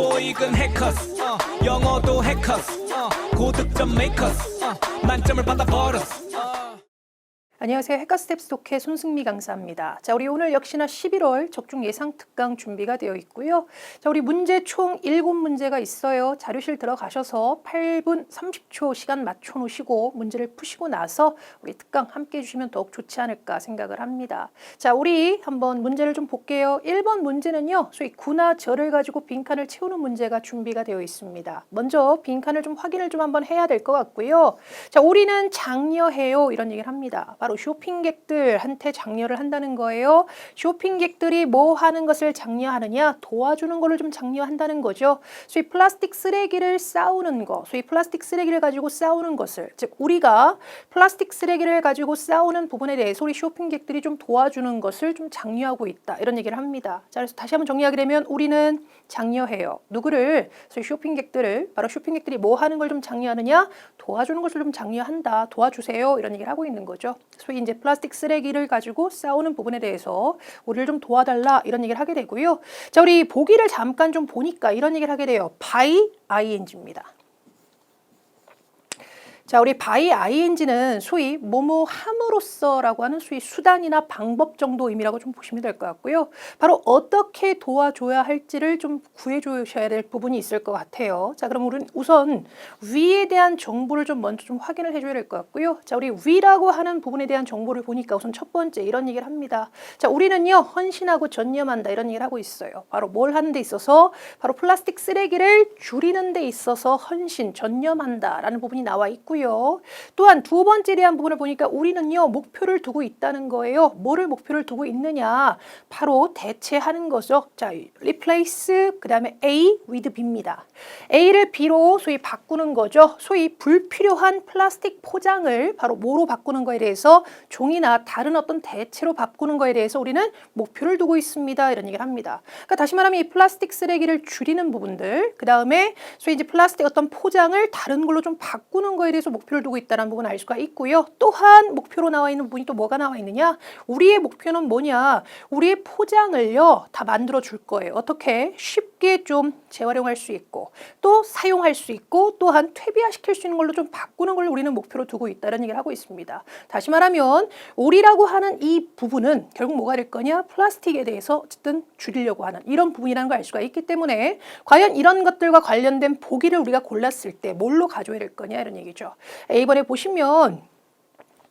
토익은 해커스. 어, 영어도 해커스. 어, 고득점 메이커스. 어, 만점을 받아 버렸어 안녕하세요. 해커스텝 스토크의 손승미 강사입니다. 자, 우리 오늘 역시나 11월 적중 예상 특강 준비가 되어 있고요. 자, 우리 문제 총 7문제가 있어요. 자료실 들어가셔서 8분 30초 시간 맞춰 놓으시고 문제를 푸시고 나서 우리 특강 함께 해 주시면 더욱 좋지 않을까 생각을 합니다. 자, 우리 한번 문제를 좀 볼게요. 1번 문제는요. 소위 구나 절을 가지고 빈칸을 채우는 문제가 준비가 되어 있습니다. 먼저 빈칸을 좀 확인을 좀 한번 해야 될 것 같고요. 자, 우리는 장려해요. 이런 얘기를 합니다. 바로 쇼핑객들한테 장려를 한다는 거예요. 쇼핑객들이 뭐 하는 것을 장려하느냐? 도와주는 거를 좀 장려한다는 거죠. 소위 플라스틱 쓰레기를 싸우는 거, 소위 플라스틱 쓰레기를 가지고 싸우는 것을, 즉 우리가 플라스틱 쓰레기를 가지고 싸우는 부분에 대해서 우리 쇼핑객들이 좀 도와주는 것을 좀 장려하고 있다. 이런 얘기를 합니다. 자, 그래서 다시 한번 정리하게 되면 우리는 장려해요. 누구를? 소위 쇼핑객들을 바로 쇼핑객들이 뭐 하는 걸 좀 장려하느냐? 도와주는 것을 좀 장려한다. 도와주세요. 이런 얘기를 하고 있는 거죠. 소위 이제 플라스틱 쓰레기를 가지고 싸우는 부분에 대해서 우리를 좀 도와달라 이런 얘기를 하게 되고요. 자, 우리 보기를 잠깐 좀 보니까 이런 얘기를 하게 돼요. by ing입니다. 자, 우리 by ing는 소위 뭐뭐 함으로써라고 하는 소위 수단이나 방법 정도 의미라고 좀 보시면 될 것 같고요. 바로 어떻게 도와줘야 할지를 좀 구해 주셔야 될 부분이 있을 것 같아요. 자, 그럼 우리는 우선 위에 대한 정보를 좀 먼저 좀 확인을 해 줘야 될 것 같고요. 자, 우리 위라고 하는 부분에 대한 정보를 보니까 우선 첫 번째 이런 얘기를 합니다. 자, 우리는요 헌신하고 전념한다 이런 얘기를 하고 있어요. 바로 뭘 하는 데 있어서 바로 플라스틱 쓰레기를 줄이는 데 있어서 헌신, 전념한다라는 부분이 나와 있고요. 또한 두 번째에 대한 부분을 보니까 우리는요 목표를 두고 있다는 거예요. 뭐를 목표를 두고 있느냐? 바로 대체하는 거죠. 자, replace 그다음에 A with B입니다. A를 B로 소위 바꾸는 거죠. 소위 불필요한 플라스틱 포장을 바로 뭐로 바꾸는 거에 대해서 종이나 다른 어떤 대체로 바꾸는 거에 대해서 우리는 목표를 두고 있습니다. 이런 얘기를 합니다. 그러니까 다시 말하면 이 플라스틱 쓰레기를 줄이는 부분들, 그 다음에 소위 이제 플라스틱 어떤 포장을 다른 걸로 좀 바꾸는 거에 대해서 목표를 두고 있다는 부분을 알 수가 있고요. 또한 목표로 나와 있는 부분이 또 뭐가 나와 있느냐? 우리의 목표는 뭐냐? 우리의 포장을요 다 만들어 줄 거예요. 어떻게 쉽게 좀 재활용할 수 있고 또 사용할 수 있고 또한 퇴비화시킬 수 있는 걸로 좀 바꾸는 걸 우리는 목표로 두고 있다는 얘기를 하고 있습니다. 다시 말하면 우리라고 하는 이 부분은 결국 뭐가 될 거냐? 플라스틱에 대해서 어쨌든 줄이려고 하는 이런 부분이라는 걸 알 수가 있기 때문에 과연 이런 것들과 관련된 보기를 우리가 골랐을 때 뭘로 가져야 될 거냐 이런 얘기죠. A번에 보시면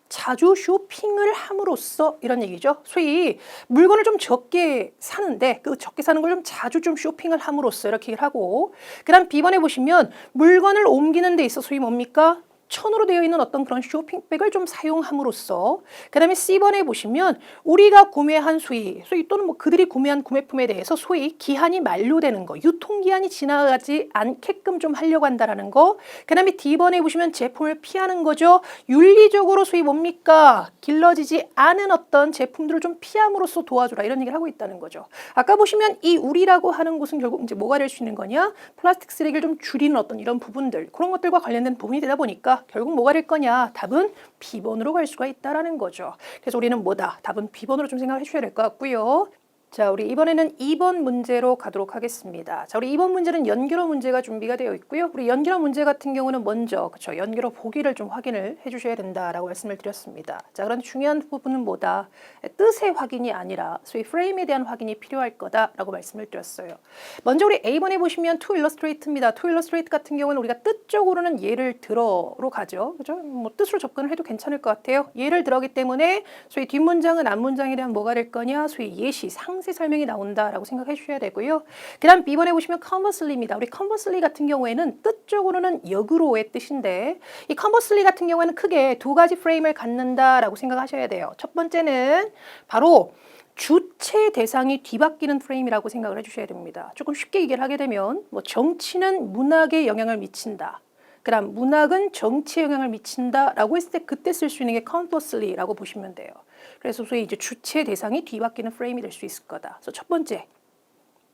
자주 쇼핑을 함으로써 이런 얘기죠. 소위 물건을 좀 적게 사는데 그 적게 사는 걸 좀 자주 좀 쇼핑을 함으로써 이렇게 얘기를 하고 그다음 B번에 보시면 물건을 옮기는 데 있어 소위 뭡니까? 천으로 되어 있는 어떤 그런 쇼핑백을 좀 사용함으로써 그다음에 C번에 보시면 우리가 구매한 소위 소위 또는 뭐 그들이 구매한 구매품에 대해서 소위 기한이 만료되는 거 유통 기한이 지나가지 않게끔 좀 하려고 한다라는 거 그다음에 D번에 보시면 제품을 피하는 거죠. 윤리적으로 소위 뭡니까? 길러지지 않은 어떤 제품들을 좀 피함으로써 도와주라 이런 얘기를 하고 있다는 거죠. 아까 보시면 이 우리라고 하는 곳은 결국 이제 뭐가 될 수 있는 거냐? 플라스틱 쓰레기를 좀 줄이는 어떤 이런 부분들 그런 것들과 관련된 부분이 되다 보니까 결국 뭐가 될 거냐? 답은 B번으로 갈 수가 있다라는 거죠. 그래서 우리는 뭐다? 답은 B번으로 좀 생각해 주셔야 될 것 같고요. 자, 우리 이번에는 2번 문제로 가도록 하겠습니다. 자, 우리 2번 문제는 연결어 문제가 준비가 되어 있고요. 우리 연결어 문제 같은 경우는 먼저 그렇죠. 연결어 보기를 좀 확인을 해 주셔야 된다라고 말씀을 드렸습니다. 자, 그런데 중요한 부분은 뭐다? 뜻의 확인이 아니라 소위 프레임에 대한 확인이 필요할 거다라고 말씀을 드렸어요. 먼저 우리 A번에 보시면 to illustrate입니다. to illustrate 같은 경우는 우리가 뜻적으로는 예를 들어로 가죠. 그죠? 뭐 뜻으로 접근을 해도 괜찮을 것 같아요. 예를 들어기 때문에 소위 뒷문장은 앞문장에 대한 뭐가 될 거냐? 소위 예시, 상 상세 설명이 나온다라고 생각해 주셔야 되고요. 그다음 B번에 보시면 conversely입니다. 우리 conversely 같은 경우에는 뜻적으로는 역으로의 뜻인데 이 conversely 같은 경우에는 크게 두 가지 프레임을 갖는다라고 생각하셔야 돼요. 첫 번째는 바로 주체 대상이 뒤바뀌는 프레임이라고 생각을 해주셔야 됩니다. 조금 쉽게 얘기를 하게 되면 뭐 정치는 문학에 영향을 미친다. 그다음 문학은 정치에 영향을 미친다라고 했을 때 그때 쓸 수 있는 게 conversely라고 보시면 돼요. 그래서 소위 이제 주체 대상이 뒤바뀌는 프레임이 될 수 있을 거다. 그래서 첫 번째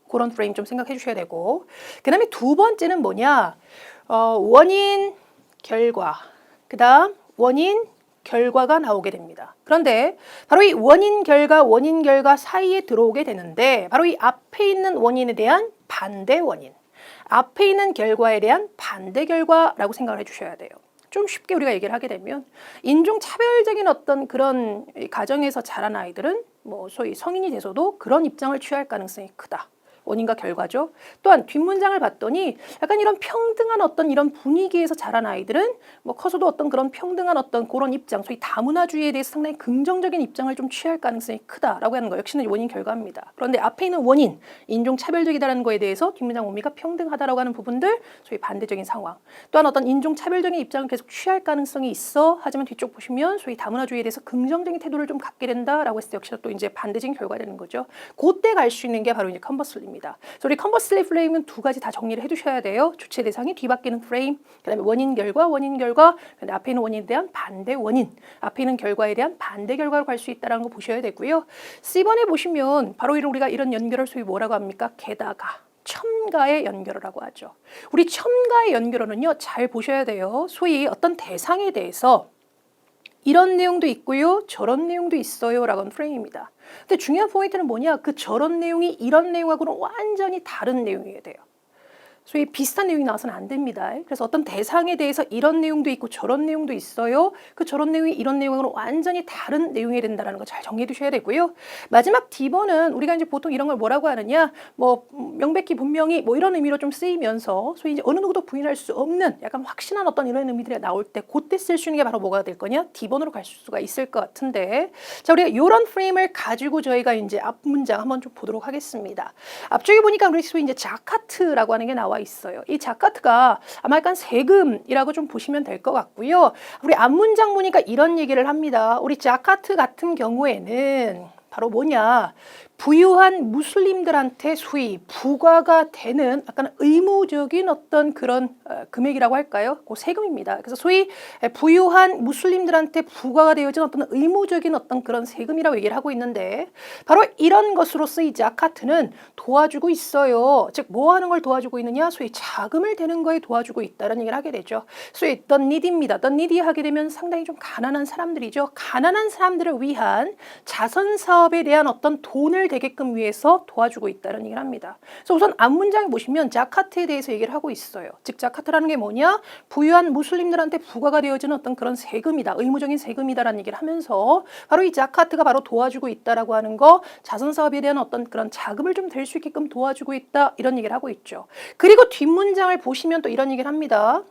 그런 프레임 좀 생각해 주셔야 되고 그다음에 두 번째는 뭐냐 어, 원인 결과 그다음 원인 결과가 나오게 됩니다. 그런데 바로 이 원인 결과 원인 결과 사이에 들어오게 되는데 바로 이 앞에 있는 원인에 대한 반대 원인 앞에 있는 결과에 대한 반대 결과라고 생각을 해주셔야 돼요. 좀 쉽게 우리가 얘기를 하게 되면 인종 차별적인 어떤 그런 이 가정에서 자란 아이들은 뭐 소위 성인이 돼서도 그런 입장을 취할 가능성이 크다. 원인과 결과죠. 또한 뒷문장을 봤더니 약간 이런 평등한 어떤 이런 분위기에서 자란 아이들은 뭐 커서도 어떤 그런 평등한 어떤 그런 입장, 소위 다문화주의에 대해서 상당히 긍정적인 입장을 좀 취할 가능성이 크다라고 하는 거 역시는 원인 결과입니다. 그런데 앞에 있는 원인, 인종 차별적이다라는 거에 대해서 뒷문장 원미가 평등하다라고 하는 부분들, 소위 반대적인 상황. 또한 어떤 인종 차별적인 입장을 계속 취할 가능성이 있어. 하지만 뒤쪽 보시면 소위 다문화주의에 대해서 긍정적인 태도를 좀 갖게 된다라고 했을 때 역시나 또 이제 반대적인 결과가 되는 거죠. 그때 갈 수 있는 게 바로 이제 컨버슬리입니다. 그래서 우리 컨버슬리 프레임은 두 가지 다 정리를 해두셔야 돼요. 주체 대상이 뒤바뀌는 프레임, 그다음에 원인 결과, 원인 결과, 그다음에 앞에 있는 원인에 대한 반대 원인, 앞에 있는 결과에 대한 반대 결과로 갈 수 있다라는 거 보셔야 되고요. C번에 보시면 바로 이런 우리가 이런 연결을 소위 뭐라고 합니까? 게다가. 첨가의 연결어라고 하죠. 우리 첨가의 연결어는요, 잘 보셔야 돼요. 소위 어떤 대상에 대해서 이런 내용도 있고요, 저런 내용도 있어요, 라고 하는 프레임입니다. 근데 중요한 포인트는 뭐냐? 그 저런 내용이 이런 내용하고는 완전히 다른 내용이어야 돼요. 소위 비슷한 내용이 나와서는 안 됩니다. 그래서 어떤 대상에 대해서 이런 내용도 있고 저런 내용도 있어요. 그 저런 내용이 이런 내용으로 완전히 다른 내용이 된다는 거 잘 정리해 두셔야 되고요. 마지막 D번은 우리가 이제 보통 이런 걸 뭐라고 하느냐, 뭐 음, 명백히 분명히 뭐 이런 의미로 좀 쓰이면서 소위 이제 어느 누구도 부인할 수 없는 약간 확신한 어떤 이런 의미들이 나올 때 그때 쓸 수 있는 게 바로 뭐가 될 거냐? D번으로 갈 수가 있을 것 같은데 자 우리가 이런 프레임을 가지고 저희가 이제 앞 문장 한번 좀 보도록 하겠습니다. 앞쪽에 보니까 우리 소위 이제 자카트라고 하는 게 나와 있어요. 이 자카트가 아마 약간 세금이라고 좀 보시면 될 것 같고요. 우리 앞문장 보니까 이런 얘기를 합니다. 우리 자카트 같은 경우에는 바로 뭐냐? 부유한 무슬림들한테 소위 부과가 되는 약간 의무적인 어떤 그런 어, 금액이라고 할까요? 그 세금입니다. 그래서 소위 부유한 무슬림들한테 부과가 되어진 어떤 의무적인 어떤 그런 세금이라고 얘기를 하고 있는데 바로 이런 것으로서 이 자카트는 도와주고 있어요. 즉 뭐 하는 걸 도와주고 있느냐? 소위 자금을 대는 거에 도와주고 있다는 얘기를 하게 되죠. 소위 the need입니다. the need 하게 되면 상당히 좀 가난한 사람들이죠. 가난한 사람들을 위한 자선 사업에 대한 어떤 돈을 되게끔 위해서 도와주고 있다는 얘기를 합니다. 그래서 우선 앞 문장에 보시면 자카트에 대해서 얘기를 하고 있어요. 즉 자카트라는 게 뭐냐? 부유한 무슬림들한테 부과가 되어지는 어떤 그런 세금이다. 의무적인 세금이다라는 얘기를 하면서 바로 이 자카트가 바로 도와주고 있다라고 하는 거 자선 사업에 대한 어떤 그런 자금을 좀 될 수 있게끔 도와주고 있다 이런 얘기를 하고 있죠. 그리고 뒷문장을 보시면 또 이런 얘기를 합니다.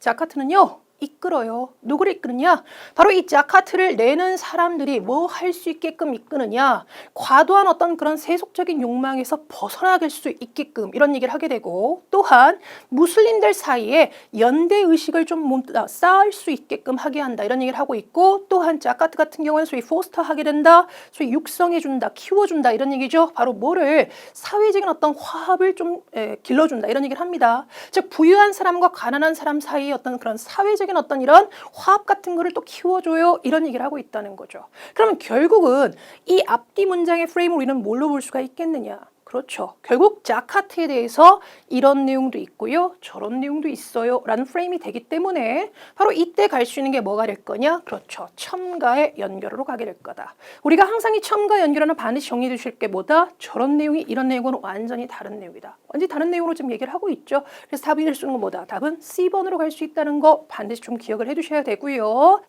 자카트는요. 이끌어요. 누구를 이끄느냐? 바로 이 자카트를 내는 사람들이 뭐 할 수 있게끔 이끄느냐? 과도한 어떤 그런 세속적인 욕망에서 벗어나갈 수 있게끔 이런 얘기를 하게 되고 또한 무슬림들 사이에 연대 의식을 좀 몸- 쌓을 수 있게끔 하게 한다 이런 얘기를 하고 있고 또한 자카트 같은 경우에는 소위 포스터 하게 된다, 소위 육성해 준다, 키워 준다 이런 얘기죠. 바로 뭐를 사회적인 어떤 화합을 좀 에, 길러준다 이런 얘기를 합니다. 즉 부유한 사람과 가난한 사람 사이의 어떤 그런 사회적 인 어떤 이런 화합 같은 거를 또 키워줘요 이런 얘기를 하고 있다는 거죠. 그러면 결국은 이 앞뒤 문장의 프레임을 우리는 뭘로 볼 수가 있겠느냐? 그렇죠. 결국 자카트에 대해서 이런 내용도 있고요. 저런 내용도 있어요. 라는 프레임이 되기 때문에 바로 이때 갈 수 있는 게 뭐가 될 거냐? 그렇죠. 첨가의 연결어로 가게 될 거다. 우리가 항상 이 첨가 연결어는 반드시 정리해 두실 게 뭐다? 저런 내용이 이런 내용은 완전히 다른 내용이다. 완전히 다른 내용으로 지금 얘기를 하고 있죠. 그래서 답이 될 수 있는 건 뭐다? 답은 C번으로 갈 수 있다는 거 반드시 좀 기억을 해 두셔야 되고요.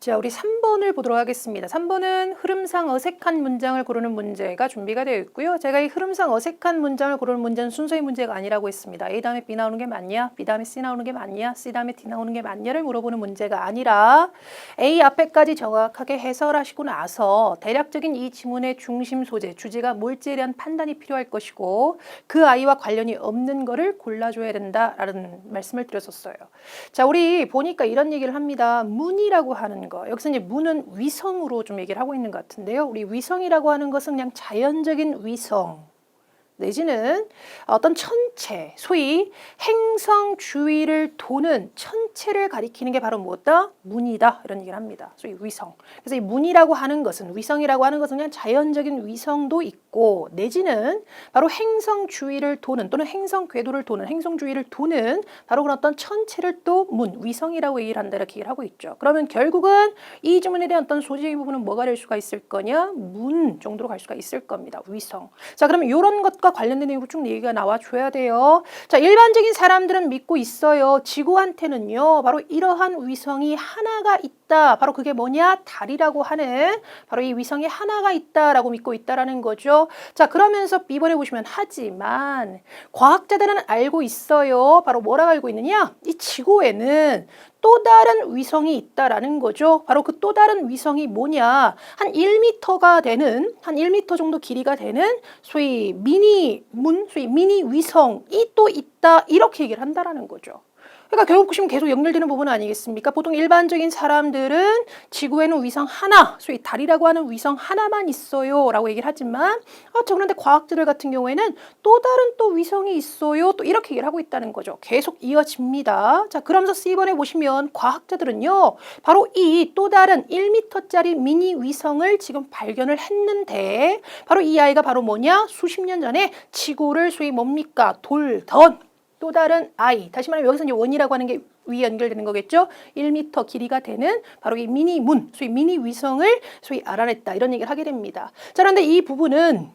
자, 우리 3번을 보도록 하겠습니다. 3번은 흐름상 어색한 문장을 고르는 문제가 준비가 되어 있고요. 제가 이 흐름상 어색한 문장을 고르는 문제는 순서의 문제가 아니라고 했습니다. A 다음에 B 나오는 게 맞냐? B 다음에 C 나오는 게 맞냐? C 다음에 D 나오는 게 맞냐를 물어보는 문제가 아니라 A 앞에까지 정확하게 해설하시고 나서 대략적인 이 지문의 중심 소재, 주제가 뭘지에 대한 판단이 필요할 것이고 그 아이와 관련이 없는 거를 골라줘야 된다라는 말씀을 드렸었어요. 자, 우리 보니까 이런 얘기를 합니다. 문이라고 하는 거. 여기서 이제 문은 위성으로 좀 얘기를 하고 있는 것 같은데요. 우리 위성이라고 하는 것은 그냥 자연적인 위성. 내지는 어떤 천체, 소위 행성 주위를 도는 천체를 가리키는 게 바로 뭐다? 문이다. 이런 얘기를 합니다. 소위 위성. 그래서 이 문이라고 하는 것은 위성이라고 하는 것은 그냥 자연적인 위성도 있고 내지는 바로 행성 주위를 도는 또는 행성 궤도를 도는 행성 주위를 도는 바로 그런 어떤 천체를 또 문, 위성이라고 얘기를 한다 이렇게 얘기를 하고 있죠. 그러면 결국은 이 지문에 대한 어떤 소재의 부분은 뭐가 될 수가 있을 거냐? 문 정도로 갈 수가 있을 겁니다. 위성. 자, 그러면 이런 것과 위성과 관련된 내용 쭉 얘기가 나와줘야 돼요. 자, 일반적인 사람들은 믿고 있어요. 지구한테는요, 바로 이러한 위성이 하나가 있다. 바로 그게 뭐냐? 달이라고 하는 바로 이 위성이 하나가 있다라고 믿고 있다라는 거죠. 자, 그러면서 B번에 보시면 하지만 과학자들은 알고 있어요. 바로 뭐라고 알고 있느냐? 이 지구에는 또 다른 위성이 있다라는 거죠. 바로 그 또 다른 위성이 뭐냐? 한 1m가 되는 한 1m 정도 길이가 되는 소위 미니 문, 소위 미니 위성이 또 있다 이렇게 얘기를 한다라는 거죠. 그러니까 결국 계속 연결되는 부분 아니겠습니까? 보통 일반적인 사람들은 지구에는 위성 하나, 소위 달이라고 하는 위성 하나만 있어요 라고 얘기를 하지만 아, 저 그런데 과학자들 같은 경우에는 또 다른 또 위성이 있어요. 또 이렇게 얘기를 하고 있다는 거죠. 계속 이어집니다. 자, 그러면서 C번에 보시면 과학자들은요. 바로 이 또 다른 1m짜리 미니 위성을 지금 발견을 했는데 바로 이 아이가 바로 뭐냐? 수십 년 전에 지구를 소위 뭡니까? 돌던 또 다른 아이. 다시 말하면 여기서 이제 원이라고 하는 게 위 연결되는 거겠죠. 1m 길이가 되는 바로 이 미니 문, 소위 미니 위성을 소위 알아냈다. 이런 얘기를 하게 됩니다. 자, 그런데 이 부분은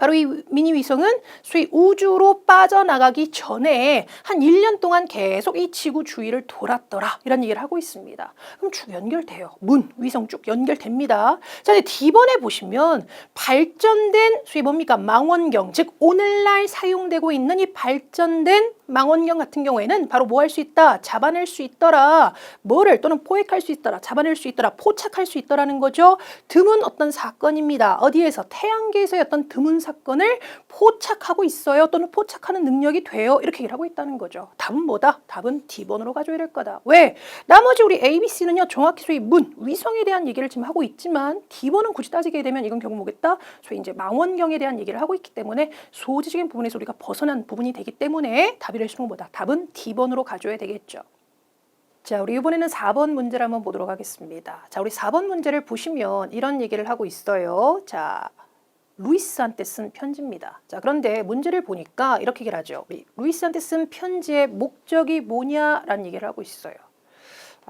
바로 이 미니 위성은 소위 우주로 빠져나가기 전에 한 1년 동안 계속 이 지구 주위를 돌았더라. 이런 얘기를 하고 있습니다. 그럼 쭉 연결돼요. 문, 위성 쭉 연결됩니다. 자, 이제 D번에 보시면 발전된 소위 뭡니까? 망원경, 즉 오늘날 사용되고 있는 이 발전된 망원경 같은 경우에는 바로 뭐 할 수 있다? 잡아낼 수 있더라. 뭐를 또는 포획할 수 있더라. 잡아낼 수 있더라. 포착할 수 있더라는 거죠. 드문 어떤 사건입니다. 어디에서 태양계에서의 어떤 드문 사건을 포착하고 있어요. 또는 포착하는 능력이 돼요. 이렇게 얘기를 하고 있다는 거죠. 답은 뭐다? 답은 D번으로 가져야 될 거다. 왜? 나머지 우리 A, B, C는요. 정확히 소위 문, 위성에 대한 얘기를 지금 하고 있지만 D번은 굳이 따지게 되면 이건 결국 뭐겠다? 소위 이제 망원경에 대한 얘기를 하고 있기 때문에 소지적인 부분에서 우리가 벗어난 부분이 되기 때문에 답이 랄 수는 뭐다? 답은 D번으로 가져야 되겠죠. 자, 우리 이번에는 4번 문제를 한번 보도록 하겠습니다. 자, 우리 4번 문제를 보시면 이런 얘기를 하고 있어요. 자, 루이스한테 쓴 편지입니다. 자, 그런데 문제를 보니까 이렇게 얘기를 하죠. 루이스한테 쓴 편지의 목적이 뭐냐라는 얘기를 하고 있어요.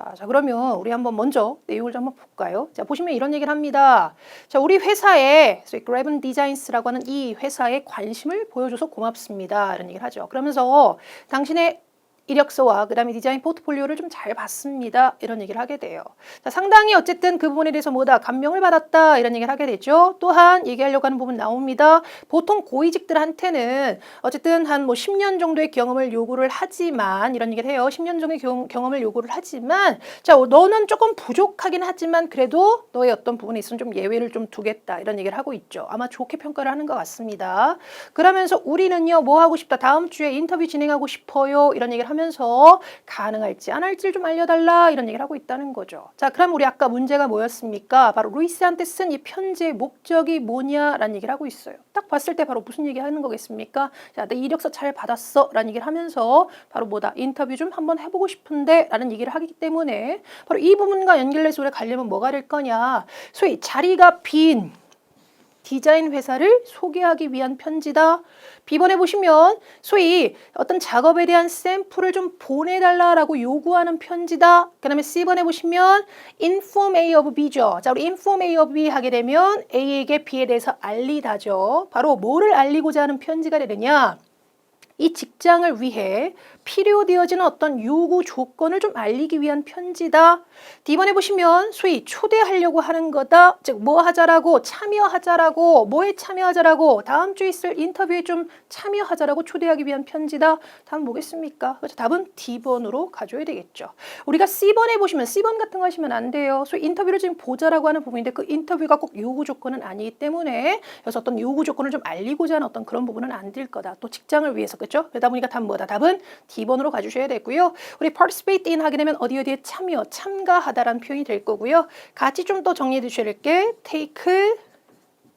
아, 자, 그러면 우리 한번 먼저 내용을 좀 한번 볼까요? 자, 보시면 이런 얘기를 합니다. 자, 우리 회사에 그래븐 디자인스라고 하는 이 회사에 관심을 보여줘서 고맙습니다. 이런 얘기를 하죠. 그러면서 당신의 이력서와 그다음에 디자인 포트폴리오를 좀 잘 봤습니다. 이런 얘기를 하게 돼요. 자, 상당히 어쨌든 그 부분에 대해서 뭐다 감명을 받았다 이런 얘기를 하게 되죠. 또한 얘기하려고 하는 부분 나옵니다. 보통 고위직들한테는 어쨌든 한 뭐 10년 정도의 경험을 요구를 하지만 이런 얘기를 해요. 10년 정도의 경, 경험을 요구를 하지만 자 너는 조금 부족하긴 하지만 그래도 너의 어떤 부분에 있어서 좀 예외를 좀 두겠다 이런 얘기를 하고 있죠. 아마 좋게 평가를 하는 것 같습니다. 그러면서 우리는요 뭐 하고 싶다 다음 주에 인터뷰 진행하고 싶어요 이런 얘기를 하면 서 가능할지 안 할지를 좀 알려달라 이런 얘기를 하고 있다는 거죠. 자 그럼 우리 아까 문제가 뭐였습니까? 바로 루이스한테 쓴 이 편지의 목적이 뭐냐라는 얘기를 하고 있어요. 딱 봤을 때 바로 무슨 얘기 하는 거겠습니까? 자, 내 이력서 잘 받았어 라는 얘기를 하면서 바로 뭐다 인터뷰 좀 한번 해보고 싶은데 라는 얘기를 하기 때문에 바로 이 부분과 연결해서 우리가 가려면 뭐가 될 거냐 소위 자리가 빈 디자인 회사를 소개하기 위한 편지다. B번에 보시면 소위 어떤 작업에 대한 샘플을 좀 보내달라라고 요구하는 편지다. 그 다음에 C번에 보시면 inform A of B죠. 자, 우리 inform A of B 하게 되면 A에게 B에 대해서 알리다죠. 바로 뭐를 알리고자 하는 편지가 되느냐. 이 직장을 위해 필요되어지는 어떤 요구 조건을 좀 알리기 위한 편지다. D번에 보시면 소위 초대하려고 하는 거다. 즉 뭐 하자라고 참여하자라고 뭐에 참여하자라고 다음 주에 있을 인터뷰에 좀 참여하자라고 초대하기 위한 편지다. 답은 뭐겠습니까? 그래서 답은 D번으로 가져야 되겠죠. 우리가 C번에 보시면 C번 같은 거 하시면 안 돼요. 소위 인터뷰를 지금 보자라고 하는 부분인데 그 인터뷰가 꼭 요구 조건은 아니기 때문에 그래서 어떤 요구 조건을 좀 알리고자 하는 어떤 그런 부분은 안 될 거다. 또 직장을 위해서 그 렇죠? 그러다 보니까 답은 뭐다? 답은 D번으로 가주셔야 되고요. 우리 participate in 하게 되면 어디 어디에 참여, 참가하다라는 표현이 될 거고요. 같이 좀 더 정리해 두셔야 될 게 take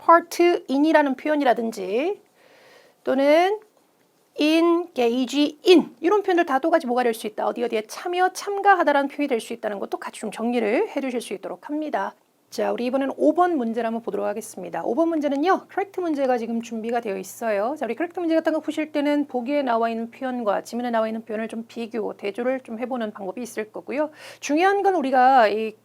part in이라는 표현이라든지 또는 engage in 이런 표현들 다 똑같이 뭐가 될 수 있다. 어디 어디에 참여, 참가하다라는 표현이 될 수 있다는 것도 같이 좀 정리를 해 두실 수 있도록 합니다. 자, 우리 이번에는 5번 문제를 한번 보도록 하겠습니다. 5번 문제는요, correct 문제가 지금 준비가 되어 있어요. 자, 우리 correct 문제 같은 거 푸실 때는 보기에 나와 있는 표현과 지문에 나와 있는 표현을 좀 비교, 대조를 좀 해보는 방법이 있을 거고요. 중요한 건 우리가 이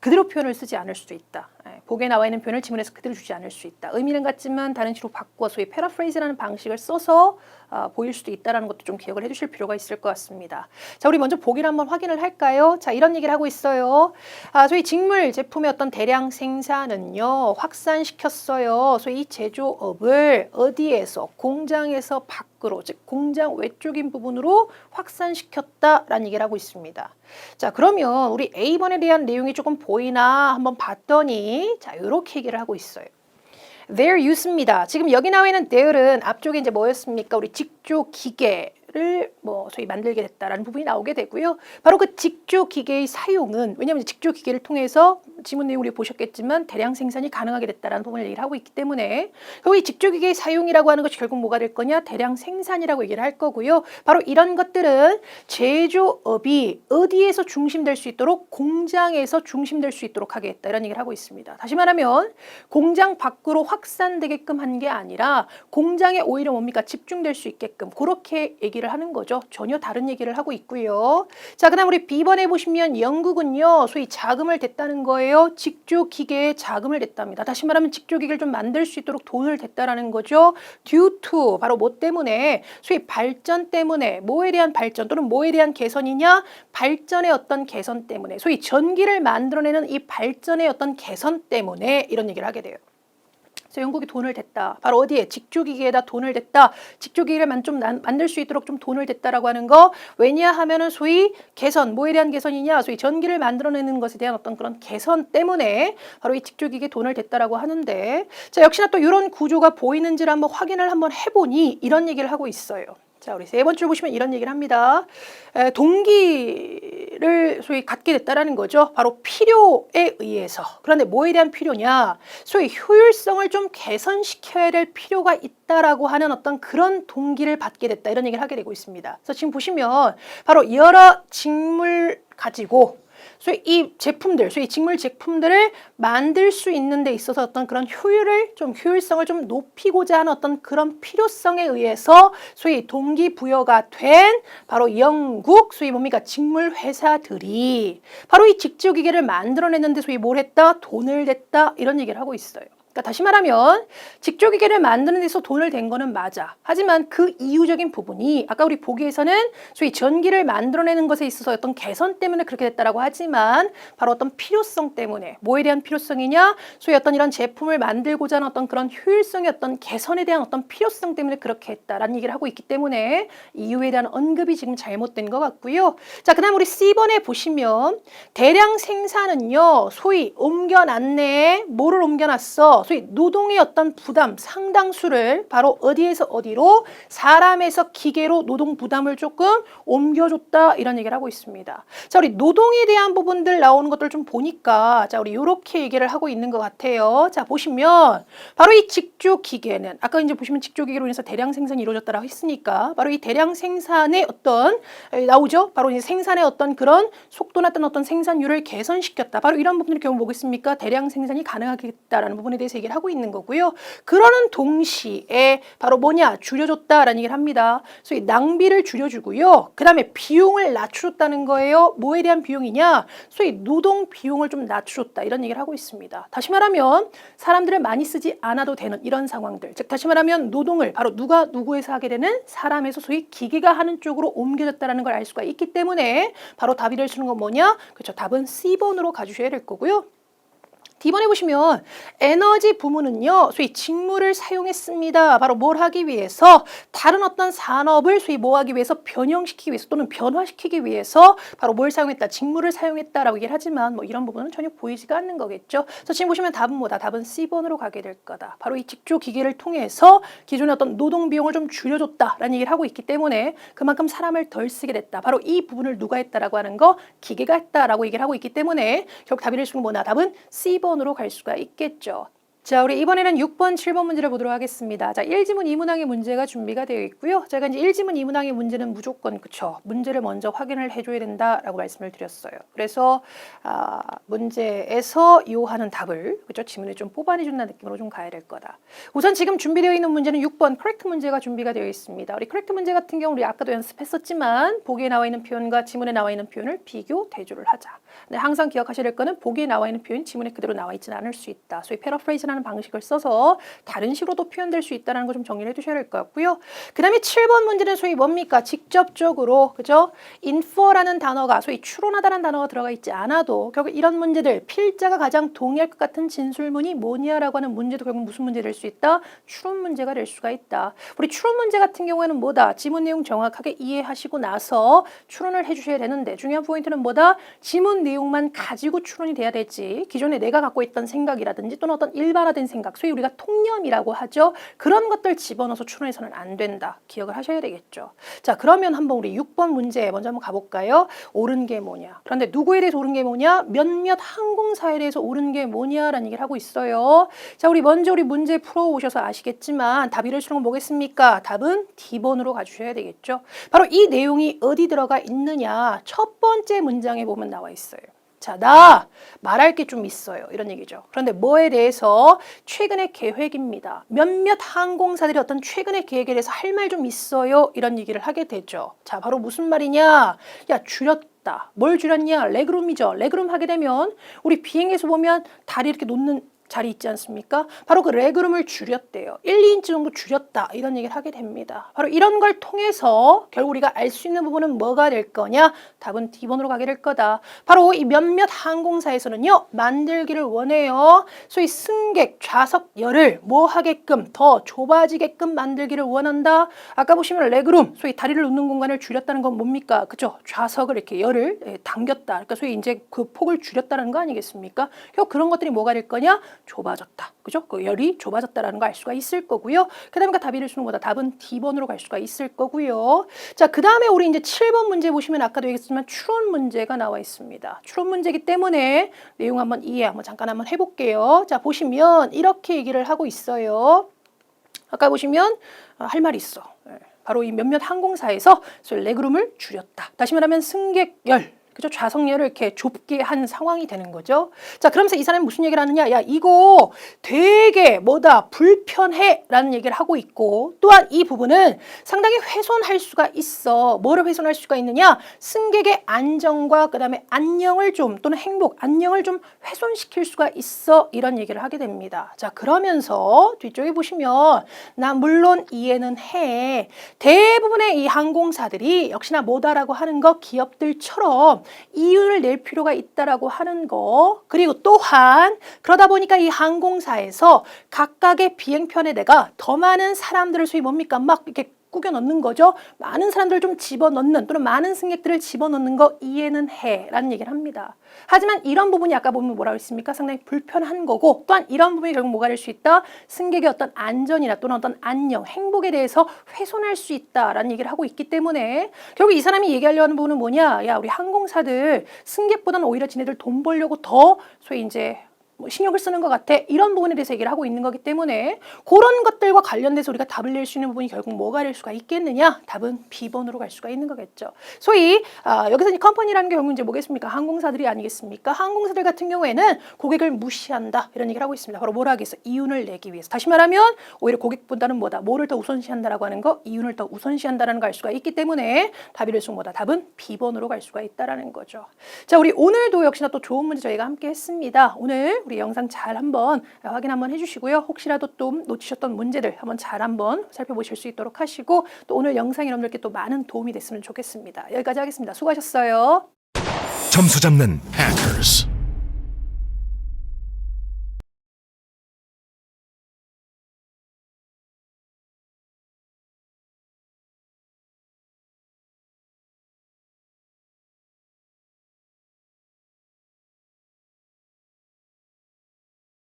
그대로 표현을 쓰지 않을 수도 있다. 예, 보기에 나와 있는 표현을 지문에서 그대로 주지 않을 수 있다. 의미는 같지만 다른 식으로 바꿔 소위 패러프레이즈라는 방식을 써서 어, 보일 수도 있다라는 것도 좀 기억을 해주실 필요가 있을 것 같습니다. 자, 우리 먼저 보기를 한번 확인을 할까요? 자, 이런 얘기를 하고 있어요. 아, 소위 직물 제품의 어떤 대량 생산은요 확산시켰어요. 소위 이 제조업을 어디에서 공장에서 밖으로 즉 공장 외쪽인 부분으로 확산시켰다라는 얘기를 하고 있습니다. 자, 그러면 우리 A번에 대한 내용이 조금 보이나 한번 봤더니 자, 이렇게 얘기를 하고 있어요. their use입니다. 지금 여기 나와 있는 there은 앞쪽에 이제 뭐였습니까? 우리 직조 기계 를뭐 소위 만들게 됐다라는 부분이 나오게 되고요. 바로 그 직조 기계의 사용은 왜냐하면 직조 기계를 통해서 지문 내용 우리 보셨겠지만 대량 생산이 가능하게 됐다라는 부분을 얘기를 하고 있기 때문에 그리고 이 직조 기계의 사용이라고 하는 것이 결국 뭐가 될 거냐? 대량 생산이라고 얘기를 할 거고요. 바로 이런 것들은 제조업이 어디에서 중심될 수 있도록 공장에서 중심될 수 있도록 하겠다 이런 얘기를 하고 있습니다. 다시 말하면 공장 밖으로 확산되게끔 한 게 아니라 공장에 오히려 뭡니까 집중될 수 있게끔 그렇게 얘기를 하는 거죠. 전혀 다른 얘기를 하고 있고요. 자, 그다음 우리 B번에 보시면 영국은요, 소위 자금을 댔다는 거예요. 직조 기계에 자금을 댔답니다. 다시 말하면 직조 기계를 좀 만들 수 있도록 돈을 댔다라는 거죠. due to 바로 뭐 때문에 소위 발전 때문에 뭐에 대한 발전 또는 뭐에 대한 개선이냐 발전의 어떤 개선 때문에 소위 전기를 만들어내는 이 발전의 어떤 개선 때문에 이런 얘기를 하게 돼요. 그래서 영국이 돈을 댔다. 바로 어디에? 직조기계에다 돈을 댔다. 직조기계를 좀 난- 만들 수 있도록 좀 돈을 댔다라고 하는 거. 왜냐 하면은 소위 개선, 뭐에 대한 개선이냐? 소위 전기를 만들어내는 것에 대한 어떤 그런 개선 때문에 바로 이 직조기계에 돈을 댔다라고 하는데 자, 역시나 또 이런 구조가 보이는지를 한번 확인을 한번 해보니 이런 얘기를 하고 있어요. 자, 우리 세 번째 줄 보시면 이런 얘기를 합니다. 에, 동기를 소위 갖게 됐다라는 거죠. 바로 필요에 의해서. 그런데 뭐에 대한 필요냐? 소위 효율성을 좀 개선시켜야 될 필요가 있다라고 하는 어떤 그런 동기를 받게 됐다. 이런 얘기를 하게 되고 있습니다. 그래서 지금 보시면 바로 여러 직물 가지고 소위 이 제품들, 소위 직물 제품들을 만들 수 있는 데 있어서 어떤 그런 효율을 좀 효율성을 좀 높이고자 하는 어떤 그런 필요성에 의해서 소위 동기부여가 된 바로 영국 소위 뭡니까 직물 회사들이 바로 이 직조 기계를 만들어내는데 소위 뭘 했다 돈을 냈다 이런 얘기를 하고 있어요. 그러니까 다시 말하면 직조기계를 만드는 데서 돈을 댄 거는 맞아. 하지만 그 이유적인 부분이 아까 우리 보기에서는 소위 전기를 만들어내는 것에 있어서 어떤 개선 때문에 그렇게 됐다라고 하지만 바로 어떤 필요성 때문에 뭐에 대한 필요성이냐? 소위 어떤 이런 제품을 만들고자 하는 어떤 그런 효율성의 어떤 개선에 대한 어떤 필요성 때문에 그렇게 했다라는 얘기를 하고 있기 때문에 이유에 대한 언급이 지금 잘못된 것 같고요. 자, 그 다음 우리 C번에 보시면 대량 생산은요. 소위 옮겨놨네. 뭐를 옮겨놨어? 소위 노동의 어떤 부담 상당수를 바로 어디에서 어디로 사람에서 기계로 노동 부담을 조금 옮겨줬다 이런 얘기를 하고 있습니다. 자 우리 노동에 대한 부분들 나오는 것들 좀 보니까 자 우리 이렇게 얘기를 하고 있는 것 같아요. 자 보시면 바로 이 직조 기계는 아까 이제 보시면 직조 기계로 인해서 대량 생산이 이루어졌다라고 했으니까 바로 이 대량 생산의 어떤 에, 나오죠. 바로 이제 생산의 어떤 그런 속도나 어떤 어떤 생산율을 개선시켰다. 바로 이런 부분을 결국 뭐겠습니까? 대량 생산이 가능하겠다라는 부분에 대해서 얘기를 하고 있는 거고요. 그러는 동시에 바로 뭐냐 줄여줬다라는 얘기를 합니다. 이 낭비를 줄여주고요. 그 다음에 비용을 낮춰줬다는 거예요. 뭐에 대한 비용이냐? 소위 노동 비용을 좀 낮춰줬다 이런 얘기를 하고 있습니다. 다시 말하면 사람들을 많이 쓰지 않아도 되는 이런 상황들. 즉 다시 말하면 노동을 바로 누가 누구에서 하게 되는 사람에서 소위 기계가 하는 쪽으로 옮겨졌다라는 걸 알 수가 있기 때문에 바로 답이 될 수 있는 건 뭐냐? 그렇죠. 답은 C번으로 가주셔야 될 거고요. D번에 보시면 에너지 부문은요, 소위 직물을 사용했습니다. 바로 뭘 하기 위해서 다른 어떤 산업을 소위 뭐 하기 위해서 변형시키기 위해서 또는 변화시키기 위해서 바로 뭘 사용했다, 직물을 사용했다라고 얘기를 하지만 뭐 이런 부분은 전혀 보이지가 않는 거겠죠. 그래서 지금 보시면 답은 뭐다? 답은 C번으로 가게 될 거다. 바로 이 직조 기계를 통해서 기존의 어떤 노동 비용을 좀 줄여줬다라는 얘기를 하고 있기 때문에 그만큼 사람을 덜 쓰게 됐다. 바로 이 부분을 누가 했다라고 하는 거 기계가 했다라고 얘기를 하고 있기 때문에 결국 답이 될수 있는 뭐나 답은 C번 으로 갈 수가 있겠죠. 자, 우리 이번에는 6번, 7번 문제를 보도록 하겠습니다. 자, 1지문 2문항의 문제가 준비가 되어 있고요. 제가 이제 1지문 2문항의 문제는 무조건 그쵸. 문제를 먼저 확인을 해줘야 된다라고 말씀을 드렸어요. 그래서 아, 문제에서 요하는 답을 그죠 지문에 좀 뽑아내준다는 느낌으로 좀 가야 될 거다. 우선 지금 준비되어 있는 문제는 6번 커렉트 문제가 준비가 되어 있습니다. 우리 커렉트 문제 같은 경우 우리 아까도 연습했었지만 보기에 나와 있는 표현과 지문에 나와 있는 표현을 비교 대조를 하자. 근데 항상 기억하셔야 될 거는 보기에 나와 있는 표현 지문에 그대로 나와 있지는 않을 수 있다. 소위 패러프레이즈 라는 방식을 써서 다른 식으로도 표현될 수 있다는 거좀 정리를 해두셔야 될것 같고요. 그 다음에 7번 문제는 소위 뭡니까? 직접적으로 그죠? infer라는 단어가 소위 추론하다라는 단어가 들어가 있지 않아도 결국 이런 문제들 필자가 가장 동의할 것 같은 진술문이 뭐냐라고 하는 문제도 결국 무슨 문제 될 수 있다? 추론 문제가 될 수가 있다. 우리 추론 문제 같은 경우에는 뭐다? 지문 내용 정확하게 이해하시고 나서 추론을 해주셔야 되는데 중요한 포인트는 뭐다? 지문 내용만 가지고 추론이 돼야 되지. 기존에 내가 갖고 있던 생각이라든지 또는 어떤 일반 화된 생각, 소위 우리가 통념이라고 하죠. 그런 것들 집어넣어서 추론해서는 안 된다. 기억을 하셔야 되겠죠. 자, 그러면 한번 우리 6번 문제 먼저 한번 가볼까요? 옳은 게 뭐냐? 그런데 누구에 대해서 옳은 게 뭐냐? 몇몇 항공사에 대해서 옳은 게 뭐냐라는 얘기를 하고 있어요. 자, 우리 먼저 우리 문제 풀어 오셔서 아시겠지만 답 이럴 수는 뭐겠습니까? 답은 D번으로 가주셔야 되겠죠. 바로 이 내용이 어디 들어가 있느냐? 첫 번째 문장에 보면 나와 있어요. 자, 나 말할 게 좀 있어요. 이런 얘기죠. 그런데 뭐에 대해서 최근의 계획입니다. 몇몇 항공사들이 어떤 최근의 계획에 대해서 할 말 좀 있어요. 이런 얘기를 하게 되죠. 자, 바로 무슨 말이냐? 야, 줄였다. 뭘 줄였냐? 레그룸이죠. 레그룸 하게 되면 우리 비행에서 보면 다리 이렇게 놓는 자리 있지 않습니까? 바로 그 레그룸을 줄였대요. 1, 2인치 정도 줄였다. 이런 얘기를 하게 됩니다. 바로 이런 걸 통해서 결국 우리가 알 수 있는 부분은 뭐가 될 거냐? 답은 D번으로 가게 될 거다. 바로 이 몇몇 항공사에서는요. 만들기를 원해요. 소위 승객 좌석 열을 뭐 하게끔 더 좁아지게끔 만들기를 원한다. 아까 보시면 레그룸, 소위 다리를 놓는 공간을 줄였다는 건 뭡니까? 그죠? 좌석을 이렇게 열을 예, 당겼다. 그러니까 소위 이제 그 폭을 줄였다는 거 아니겠습니까? 그런 것들이 뭐가 될 거냐? 좁아졌다. 그죠? 그 열이 좁아졌다라는 거 알 수가 있을 거고요. 그 다음에 답이를 주는 거다. 답은 D번으로 갈 수가 있을 거고요. 자, 그 다음에 우리 이제 7번 문제 보시면 아까도 얘기했지만 추론 문제가 나와 있습니다. 추론 문제이기 때문에 내용 한번 이해 한번 잠깐 한번 해 볼게요. 자, 보시면 이렇게 얘기를 하고 있어요. 아까 보시면 아, 할 말이 있어. 예. 바로 이 몇몇 항공사에서 레그룸을 줄였다. 다시 말하면 승객열. 그죠? 좌석열을 이렇게 좁게 한 상황이 되는 거죠. 자, 그러면서 이 사람이 무슨 얘기를 하느냐? 야, 이거 되게 뭐다? 불편해. 라는 얘기를 하고 있고, 또한 이 부분은 상당히 훼손할 수가 있어. 뭐를 훼손할 수가 있느냐? 승객의 안정과 그 다음에 안녕을 좀, 또는 행복, 안녕을 좀 훼손시킬 수가 있어. 이런 얘기를 하게 됩니다. 자, 그러면서 뒤쪽에 보시면, 나 물론 이해는 해. 대부분의 이 항공사들이 역시나 뭐다라고 하는 거 기업들처럼 이윤을 낼 필요가 있다라고 하는 거. 그리고 또한 그러다 보니까 이 항공사에서 각각의 비행편에 내가 더 많은 사람들을 소위 뭡니까 막 이렇게 꾸겨 넣는 거죠. 많은 사람들을 좀 집어넣는 또는 많은 승객들을 집어넣는 거 이해는 해라는 얘기를 합니다. 하지만 이런 부분이 아까 보면 뭐라고 했습니까? 상당히 불편한 거고 또한 이런 부분이 결국 뭐가 될 수 있다? 승객의 어떤 안전이나 또는 어떤 안녕, 행복에 대해서 훼손할 수 있다라는 얘기를 하고 있기 때문에 결국 이 사람이 얘기하려는 부분은 뭐냐? 야, 우리 항공사들 승객보다는 오히려 지네들 돈 벌려고 더 소위 이제 뭐 신경을 쓰는 것 같아? 이런 부분에 대해서 얘기를 하고 있는 거기 때문에 그런 것들과 관련돼서 우리가 답을 낼 수 있는 부분이 결국 뭐가 될 수가 있겠느냐? 답은 B번으로 갈 수가 있는 거겠죠. 소위 아, 여기서 이 컴퍼니라는 게 결국 이제 뭐겠습니까? 항공사들이 아니겠습니까? 항공사들 같은 경우에는 고객을 무시한다. 이런 얘기를 하고 있습니다. 바로 뭐라 하겠어? 이윤을 내기 위해서. 다시 말하면 오히려 고객보다는 뭐다? 뭐를 더 우선시한다라고 하는 거? 이윤을 더 우선시한다라는 걸 알 수가 있기 때문에 답이 될수 뭐다? 답은 B번으로 갈 수가 있다라는 거죠. 자 우리 오늘도 역시나 또 좋은 문제 저희가 함께 했습니다. 오늘 우리 영상 잘 한번 확인 한번 해주시고요. 혹시라도 또 놓치셨던 문제들 한번 잘 한번 살펴보실 수 있도록 하시고 또 오늘 영상 여러분들께 또 많은 도움이 됐으면 좋겠습니다. 여기까지 하겠습니다. 수고하셨어요. 점수 잡는 hackers.